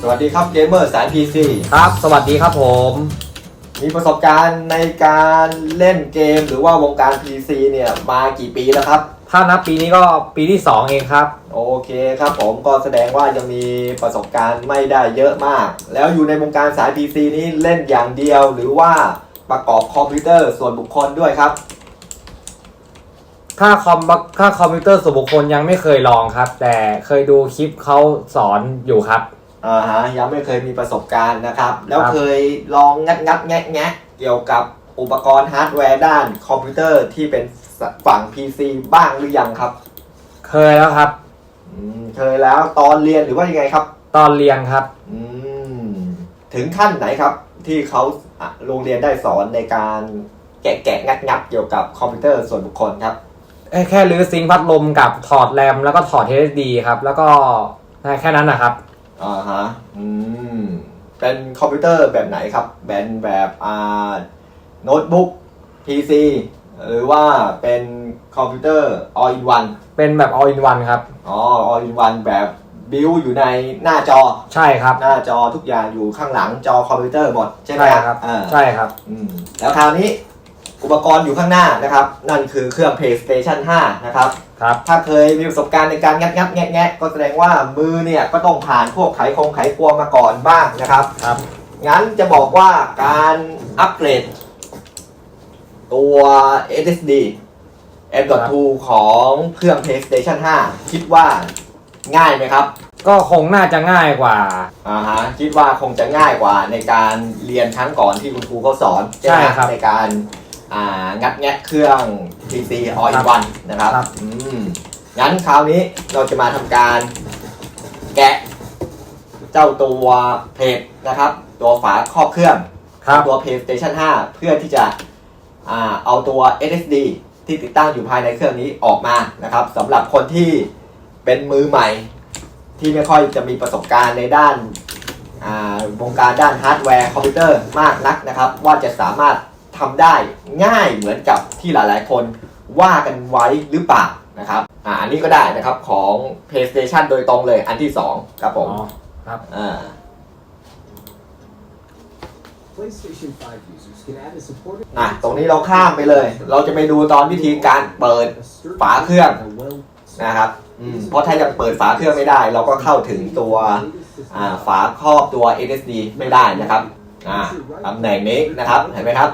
สวัสดีครับเกมเมอร์สาย PC ครับ สวัสดีครับผม มีประสบการณ์ในการเล่นเกมหรือว่าวงการ PC เนี่ยมากี่ปีแล้วครับ ถ้านับปีนี้ก็ปีที่ 2 เองครับ โอเคครับผมก็แสดงว่ายังมีประสบการณ์ไม่ได้เยอะมาก แล้วอยู่ในวงการสาย PC นี้เล่นอย่างเดียวหรือว่าประกอบคอมพิวเตอร์ส่วนบุคคลด้วยครับ ถ้าคอมถ้าคอมพิวเตอร์ส่วนบุคคลยังไม่เคยลองครับ แต่เคยดูคลิปเขาสอนอยู่ครับ อ่าฮะยังไม่เคยมีประสบการณ์นะครับ แล้วครับเคยลองงัดงัดแงะแงะเกี่ยวกับอุปกรณ์ฮาร์ดแวร์ด้านคอมพิวเตอร์ที่เป็นฝั่ง PC บ้างหรือยังครับ เคยแล้วครับ อืมเคยแล้วตอนเรียนหรือว่ายังไงครับ ตอนเรียนครับ อืมถึงขั้นไหนครับ ที่เขาอะโรงเรียนได้สอนในการแกะแกะงัดงัดเกี่ยวกับคอมพิวเตอร์ส่วนบุคคลครับแค่รื้อซิงค์พัดลมกับถอดแรมแล้วก็ถอด HDD ครับ แล้วก็แค่นั้นนะครับ อ่าฮะ อืม เป็นคอมพิวเตอร์แบบไหนครับ เป็นแบบอ่าโน้ตบุ๊ก PC หรือว่าเป็นคอมพิวเตอร์ all in one เป็นแบบ all in one ครับ อ๋อ all in one แบบบิวอยู่ในหน้าจอ ใช่ครับ หน้าจอทุกอย่างอยู่ข้างหลังจอคอมพิวเตอร์หมดใช่ไหมใช่ครับ อ่าใช่ครับ อืม แล้วคราวนี้ อุปกรณ์อยู่ข้างหน้านะครับ นั่นคือเครื่อง PlayStation 5 นะครับ ครับ ถ้าเคยมีประสบการณ์ในการงัดงัดแงะแงะก็แสดงว่ามือเนี่ยก็ต้องผ่านพวกไขคงไขควงมาก่อนบ้างนะครับ ครับ งั้นจะบอกว่าการอัปเกรดตัว SSD M.2 ของเครื่อง PlayStation 5 คิดว่าง่ายไหมครับ ก็คงน่าจะง่ายกว่า อ่าฮะคิดว่าคงจะง่ายกว่าในการเรียนครั้งก่อนที่คุณครูเขาสอนใช่ไหมครับ ในการ อ่างัดแงะเครื่อง PC all in one นะครับครับ อืมงั้นคราวนี้เราจะมาทำการ แกะ เจ้าตัวเพจนะครับ ตัวฝาครอบเครื่องครับตัว PlayStation 5 เพื่อที่จะอ่าเอาตัว SSD ที่ติดตั้งอยู่ภายในเครื่องนี้ออกมานะครับสำหรับคนที่เป็นมือใหม่ ที่ไม่ค่อยจะมีประสบการณ์ในด้านอ่าวงการด้านฮาร์ดแวร์คอมพิวเตอร์มากนักนะครับ ว่าจะสามารถ ทำได้ง่ายเหมือนกับที่หลายๆ คนว่ากันไว้หรือเปล่านะครับอ่าอันนี้ก็ได้นะครับของ PlayStation โดยตรงเลยอันที่ 2 ครับผอ๋อมครับ อ่า PlayStation 5 users can add a supported อะตรงนี้เราข้ามไปเลย เราจะไปดูตอนวิธีการเปิดฝาเครื่องนะครับอืมเพราะถ้ายังเปิดฝาเครื่องไม่ได้ เราก็เข้าถึงตัวอ่าฝาครอบตัว SSD ไม่ได้นะครับอ่าตำแหน่งนี้นะครับ เห็นไหมครับ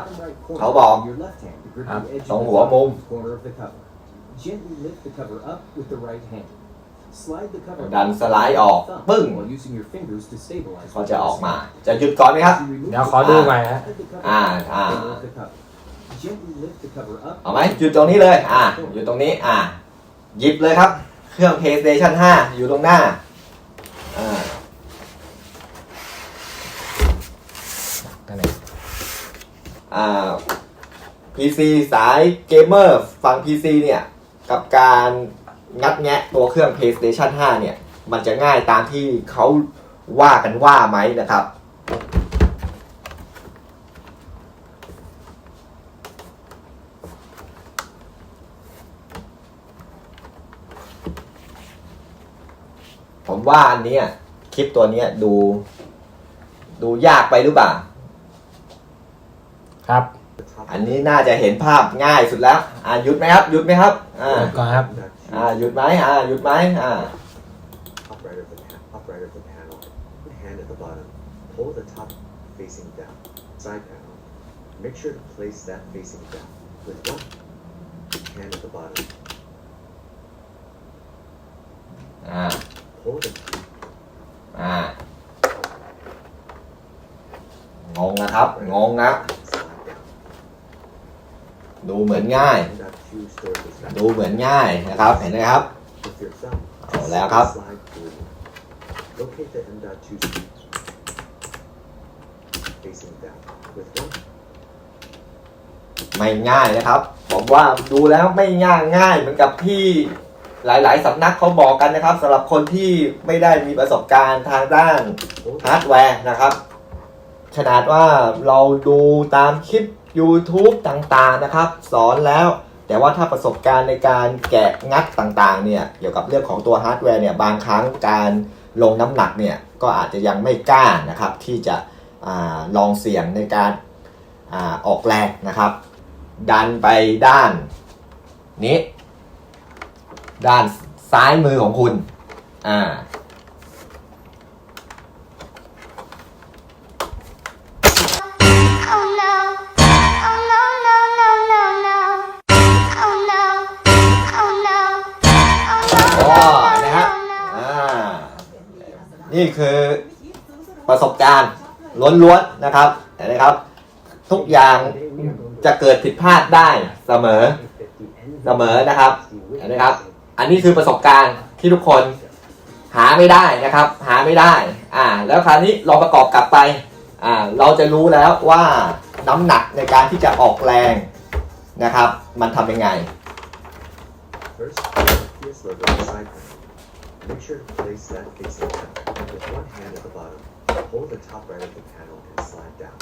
เขาบอกครับตรงหัวมุม Gently lift the cover up with the right hand. Slide the cover ดันสไลด์ออก thumb ปึ้ง while using your fingers to stabilize เขาจะออกมา จะหยุดก่อนไหมครับ เดี๋ยวขอดูใหม่ฮะอ่าอ่า Gently lift the cover up เอาไหมหยุดตรงนี้เลย อ่าอยู่ตรงนี้ อ่าหยิบเลยครับ เครื่อง PlayStation 5 อยู่ตรงหน้าอ่า อ่า PC สายเกมเมอร์ฝั่ง PC เนี่ย กับการงัดแงะตัวเครื่อง PlayStation 5 เนี่ย มันจะง่ายตามที่เขาว่ากันว่าไหมนะครับผมว่าอันเนี้ยคลิปตัวเนี้ยดู ดูยากไปหรือเปล่า ครับอันนี้น่าจะเห็นภาพง่ายสุดแล้วอ่าหยุดไหมครับหยุดไหมครับอ่าก่อนครับอ่าหยุดไหมอ่าหยุดไหมอ่า upright of the pan, upright of the panel. Put hand at the bottom. Pull the top facing down. Side panel. Make sure to place that facing down. With one hand at the bottom. อ่า Pull the อ่างงนะครับ งงนะ slide down. ดูเหมือนง่าย ดูเหมือนง่ายนะครับ เห็นไหมครับ เอาแล้วครับ ไม่ง่ายนะครับ ผมว่าดูแล้วไม่ง่ายง่ายเหมือนกับที่หลาย ๆ สำนักเขาบอกกันนะครับสำหรับคนที่ไม่ได้มีประสบการณ์ทางด้านฮาร์ดแวร์นะครับ ขนาดว่าเราดูตามคลิป YouTube ต่างๆนะครับ สอนแล้ว แต่ว่าถ้าประสบการณ์ในการแกะงัดต่างๆเนี่ยเกี่ยวกับเรื่องของตัวฮาร์ดแวร์เนี่ยบางครั้งการลงน้ำหนักเนี่ยก็อาจจะยังไม่กล้านะครับที่จะอลองเสี่ยงในการอาออกแรงนะครับ ดันไปด้านนี้ ด้านซ้ายมือของคุณอ่า นี่คือประสบการณ์ล้วนๆนะครับเห็นไหมครับ ทุกอย่างจะเกิดผิดพลาดได้เสมอเสมอนะครับเห็นไหมครับ อันนี้คือประสบการณ์ที่ทุกคนหาไม่ได้นะครับ หาไม่ได้ อ่า แล้วคราวนี้ลองประกอบกลับไป อ่า เราจะรู้แล้วว่าน้ำหนักในการที่จะออกแรงนะครับ มันทำยังไง First, put the PS logo on the side panel. Make sure to place that facing down. With one hand at the bottom, hold the top right of the panel and slide down.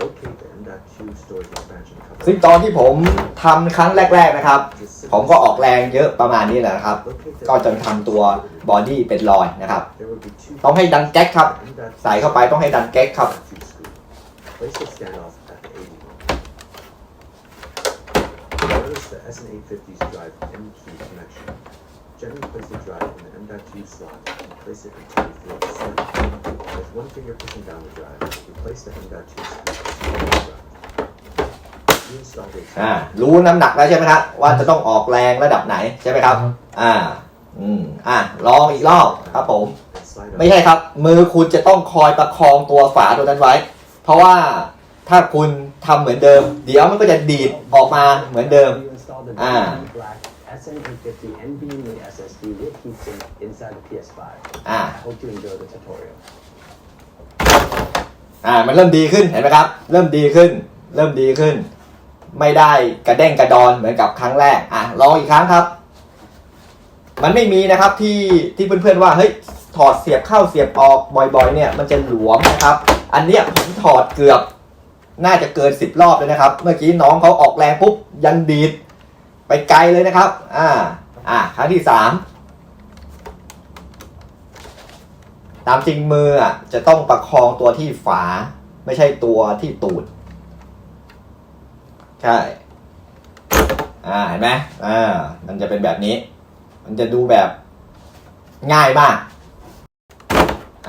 Locate the M.2 storage expansion cover. ซึ่งตอนที่ผมทำครั้งแรก ๆนะครับ Just ผมก็ออกแรงเยอะประมาณนี้แหละนะครับ locate the ก็จนทำตัวบอดี้เป็นรอยนะครับ There will be two ต้องให้ดันแก๊กครับ M.2 ใส่เข้าไปต้องให้ดันแก๊กครับ M.2 screw. Place the standoff at the 80 mark. Notice the SN850's drive M key connection. Gently place the drive in the M.2 slot and place it until you feel the snap. With one finger pushing down the drive, replace the M.2 screw to the drive. Reinstall the อ่ารู้น้ำหนักแล้วใช่ไหมครับว่าจะต้องออกแรงระดับไหนใช่ไหมครับ อ่า อืมอ่าลองอีกรอบครับผม and slide ไม่ up. ใช่ครับ มือคุณจะต้องคอยประคองตัวฝาตัวนั้นไว้ เพราะว่าถ้าคุณทำเหมือนเดิม เดี๋ยวมันก็จะดีดออกมาเหมือนเดิม You install the Ah. DLP Black SN850 NVMe SSD with heatsink inside the PS5. อ่า I hope you enjoy the tutorial. อ่า มันเริ่มดีขึ้นเห็นไหมครับ เริ่มดีขึ้น เริ่มดีขึ้น ไม่ได้กระเด้งกระดอนเหมือนกับครั้งแรก อะลองอีกครั้งครับ มันไม่มีนะครับที่ที่เพื่อนๆว่าเฮ้ยถอดเสียบเข้าเสียบออกบ่อยๆ เนี่ยมันจะหลวมนะครับ อันเนี้ยผมถอดเกือบ น่าจะเกินสิบรอบเลยนะครับ เมื่อกี้น้องเขาออกแรงปุ๊บยังดีด ไปไกลเลยนะครับ อ่า อ่าครั้งที่สามตามจริงมืออะจะต้องประคองตัวที่ฝา ไม่ใช่ตัวที่ตูด ใช่ อ่าเห็นไหมอ่ามันจะเป็นแบบนี้ มันจะดูแบบง่ายมาก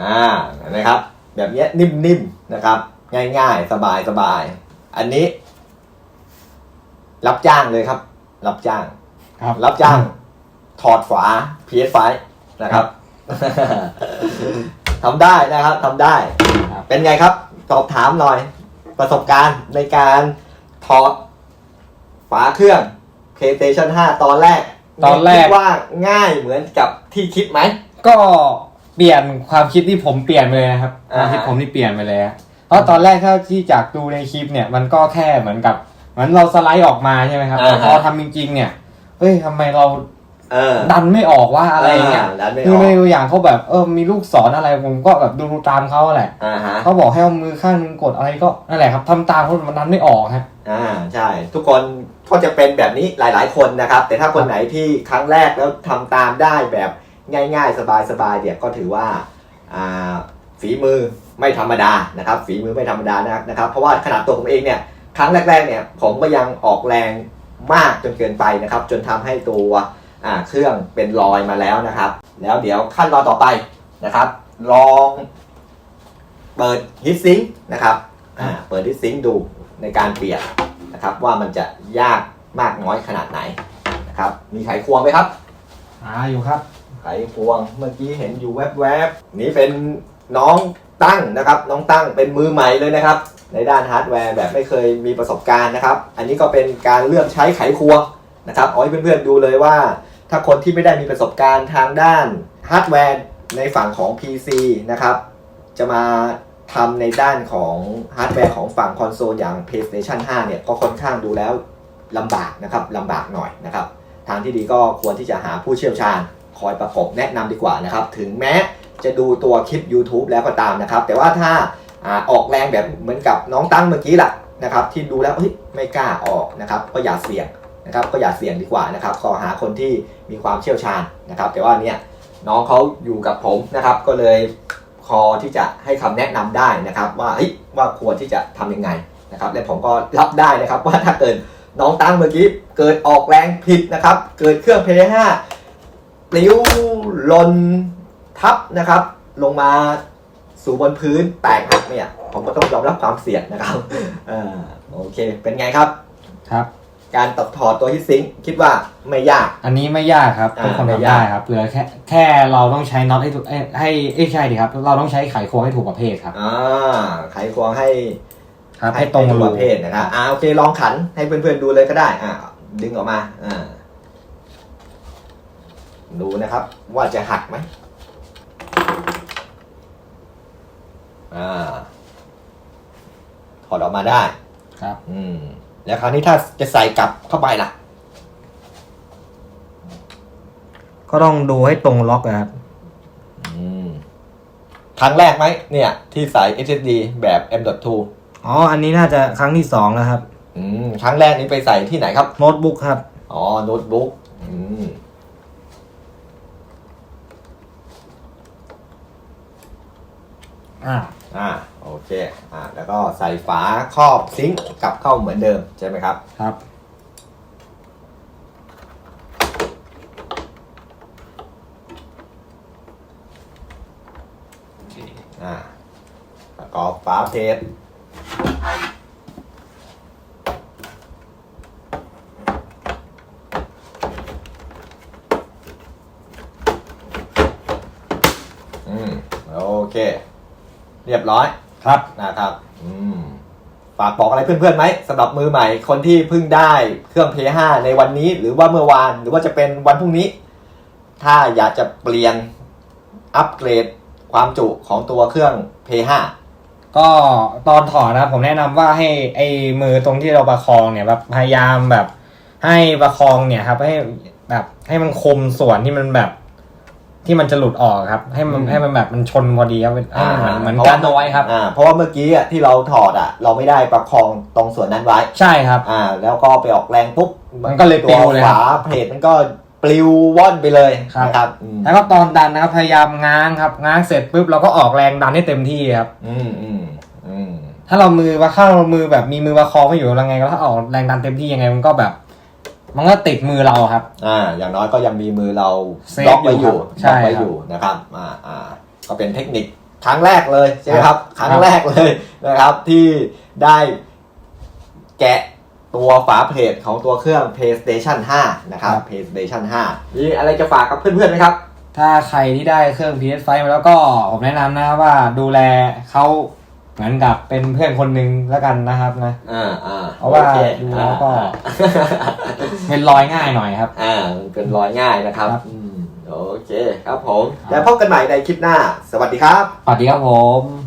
อ่าเห็นไหมครับ แบบนี้นิ่มๆนะครับ ง่ายๆ สบายๆ อันนี้ รับจ้างเลยครับ รับจ้าง ครับ รับจ้างถอดฝา PS5 นะครับ ทำได้นะครับทำได้ ครับ เป็นไงครับสอบถามหน่อยประสบการณ์ในการถอดฝาเครื่อง PlayStation 5 ตอนแรกตอนแรก คิดว่าง่ายเหมือนกับที่คิดไหม ก็เปลี่ยนความคิดที่ผมเปลี่ยนไปเลยนะครับคอ่าฮะวามคิดผมที่เปลี่ยนไปเลยอะเพราะตอนแรกถ้าที่จากดูในคลิปเนี่ยมันก็แค่เหมือนกับเห มือนเราสไลด์ออกมาใช่ไหมครับแต่พอทำจริง ๆ เนี่ยเฮ้ยทำไมเราเออ ดันไม่ออกว่าอะไรอย่างเงี้ยาดันไม่อคืออกในตัวอย่างเขาแบบเออมีลูกศรอะไรผมก็แบบดูตามเขาแหละอ่าฮะ เขาบอกให้เอามือข้างนึงกดอะไรก็นั่นแหละครับทำตามเขามันดันไม่ออกฮะ อ่าใช่ ทุกคนก็จะเป็นแบบนี้หลายๆ คนนะครับ แต่ถ้าคนไหนที่ครั้งแรกแล้วทำตามได้แบบง่ายๆ สบายๆเนี่ยก็ถือว่าอ่าฝีมือไม่ธรรมดานะครับ ฝีมือไม่ธรรมดานะครับเพราะว่าขนาดตัวผมเองเนี่ย ครั้งแรกๆเนี่ยผมก็ยังออกแรงมากจนเกินไปนะครับ จนทำให้ตัวอ่าเครื่องเป็นรอยมาแล้วนะครับ แล้วเดี๋ยวขั้นตอนต่อไปนะครับ ลองเปิดฮิตซิงนะครับอ่าเปิดฮิตซิงดูในการเปลี่ยนนะครับ ว่ามันจะยากมากน้อยขนาดไหนนะครับ มีไขควงไหมครับอ่าอยู่ครับ ไขควงเมื่อกี้เห็นอยู่แวบๆนี่เป็นน้องตั้งนะครับ น้องตั้งเป็นมือใหม่เลยนะครับ ในด้านฮาร์ดแวร์แบบไม่เคยมีประสบการณ์นะครับ อันนี้ก็เป็นการเลือกใช้ไขควงนะครับเอาให้เพื่อนๆดูเลยว่า ถ้าคนที่ไม่ได้มีประสบการณ์ทางด้านฮาร์ดแวร์ในฝั่งของ PC นะครับ จะมาทำในด้านของฮาร์ดแวร์ของฝั่งคอนโซลอย่าง PlayStation 5 เนี่ยก็ค่อนข้างดูแล้วลำบากนะครับลำบากหน่อยนะครับ ทางที่ดีก็ควรที่จะหาผู้เชี่ยวชาญ คอยประกบแนะนำดีกว่านะครับ ถึงแม้จะดูตัวคลิป YouTube แล้วก็ตามนะครับ แต่ว่าถ้า ออกแรงแบบเหมือนกับน้องตั้งเมื่อกี้แหละนะครับที่ดูแล้วเฮ้ยไม่กล้าออกนะครับก็อย่าเสี่ยงนะครับก็อย่าเสี่ยงดีกว่านะครับก็หาคนที่มีความเชี่ยวชาญนะครับ แต่ว่าเนี่ยน้องเขาอยู่กับผมนะครับก็เลยพอที่จะให้คำแนะนำได้นะครับ ว่าเฮ้ยว่าควรที่จะทำยังไงนะครับและผมก็รับได้นะครับว่าถ้าเกิดน้องตั้งเมื่อกี้เกิดออกแรงผิดนะครับ เกิดเครื่องเพย์ห้าปลิวหล่นทับนะครับ ลงมา สู่บนพื้นแตกหักเนี่ย ผมก็ต้องยอมรับความเสี่ยงนะครับอ่าโอเค เป็นไงครับ ครับ การตัดถอดตัวฮิตซิงค์คิดว่าไม่ยาก อันนี้ไม่ยากครับอ่าทุกคนไม่ทำยากได้ครับเหลือแค่แค่เราต้องใช้น็อตให้ถูกเอ้ยให้เอ้ยใช่ดิครับ เราต้องใช้ไขควงให้ถูกประเภทครับอ่าไขควงให้ครับให้ตรงให้รูประเภทนะครับอ่าโอเคลองขันให้เพื่อนๆดูเลยก็ได้อ่าดึงออกมาอ่าดูนะครับ ว่าจะหักไหม อ่าถอดออกมาได้ ครับ อืม แล้วคราวนี้ถ้าจะใส่กลับเข้าไปล่ะ ก็ต้องดูให้ตรงล็อกนะครับ อืม ครั้งแรกไหมเนี่ย ที่ใส่ SSD แบบ M.2 อ๋อ อันนี้น่าจะครั้งที่สองแล้วครับ อืม ครั้งแรกนี้ไปใส่ที่ไหนครับ โน้ตบุ๊กครับ อ๋อ โน้ตบุ๊ก อืม อ่า อ่าโอเคอ่าแล้วก็ใส่ฝาครอบซิงค์กลับเข้าเหมือนเดิมใช่ไหมครับ ครับอ่าประกอบฝาเพจอืมโอเค เรียบร้อยครับ นะครับอืมฝากบอกอะไรเพื่อนๆไหมสำหรับมือใหม่คนที่เพิ่งได้เครื่อง p 5ในวันนี้ หรือว่าเมื่อวานหรือว่าจะเป็นวันพรุ่งนี้ ถ้าอยากจะเปลี่ยนอัปเกรดความจุของตัวเครื่อง p 5ก็ตอนถอดนะครับผมแนะนำว่าให้ไอ้มือตรงที่เราประคองเนี่ยแบบพยายามแบบ ให้ประคองเนี่ยครับให้แบบให้มันคมส่วนที่มันแบบ ที่มันจะหลุดออกครับ ให้มันอืมให้มันแบบมันชนพอดีครับให้มันเหมือนเหมือนพราะกัว่านเอาไว้ครับอ่าเพราะว่าเมื่อกี้อะที่เราถอดอะ เราไม่ได้ประคองตรงส่วนนั้นไว้ ใช่ครับ อ่า แล้วก็ไปออกแรงปุ๊บมันก็เลยปลิวเลยครับฝาเพจมันก็ปลิวว่อนไปเลยครับนะครับอืมแล้วก็ตอนดันนะครับพยายามง้างครับง้างเสร็จปุ๊บเราก็ออกแรงดันให้เต็มที่ครับ อืมอืมอืมถ้าเรามือว่าถ้าเรามือแบบมีมือประคองไม่อยู่ยังไงก็ถ้าออกแรงดันเต็มที่ยังไงมันก็แบบ มันก็ติดมือเราครับ อ่า อย่างน้อยก็ยังมีมือเราเซฟล็อกไว้อยู่อยู่ครับใช่ล็อกไว้ครับ อยู่นะครับ อ่าอ่าก็เป็นเทคนิคครั้งแรกเลยใช่ไหมครับ ครั้งครับแรกเลยนะครับ ที่ได้แกะตัวฝาเพจของตัวเครื่อง PlayStation 5 นะครับ PlayStation 5 มีอะไรจะฝากกับเพื่อนๆไหมครับ ถ้าใครที่ได้เครื่อง PS5 มาแล้วก็ผมแนะนำนะว่าดูแลเขา เหมือนกับเป็นเพื่อนคนหนึ่งแล้วกันนะครับนะ อ่าอ่าเพราะว่าโอคดูแล้วก็อ่าเป็นรอยง่ายหน่อยครับ อ่ามันเป็นรอยง่ายนะครับครับ อืมโอเคครับผม แล้วพบกันใหม่ในคลิปหน้า สวัสดีครับ สวัสดีครับผม